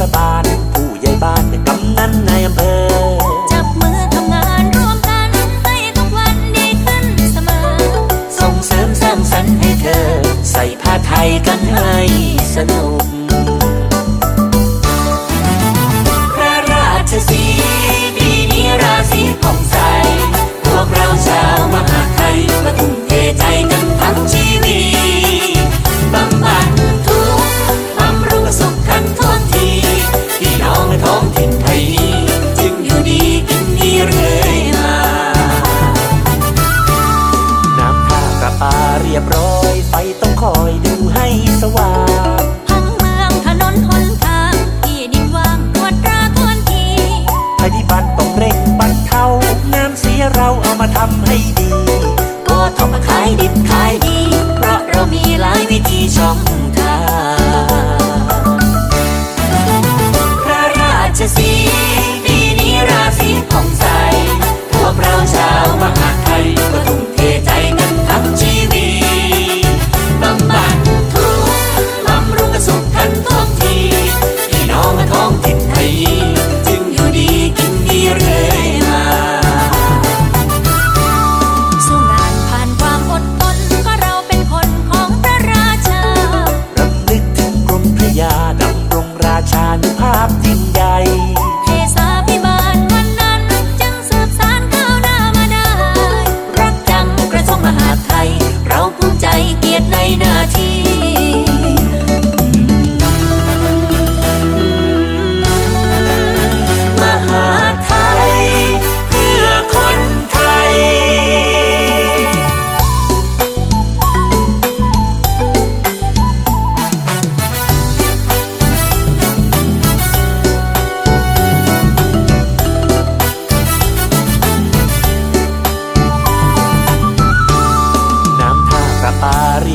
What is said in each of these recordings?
ศบาล ผู้ใหญ่บ้านกำนันในอำเภอ จับมือทำงานร่วมกัน ให้ทุกวันดีขึ้นเสมอ ส่งเสริมสร้างสรรค์ให้เธอ ใส่ผ้าไทยกันให้สนุก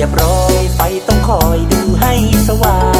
รียบร้อย ไฟต้องคอยดูให้สว่าง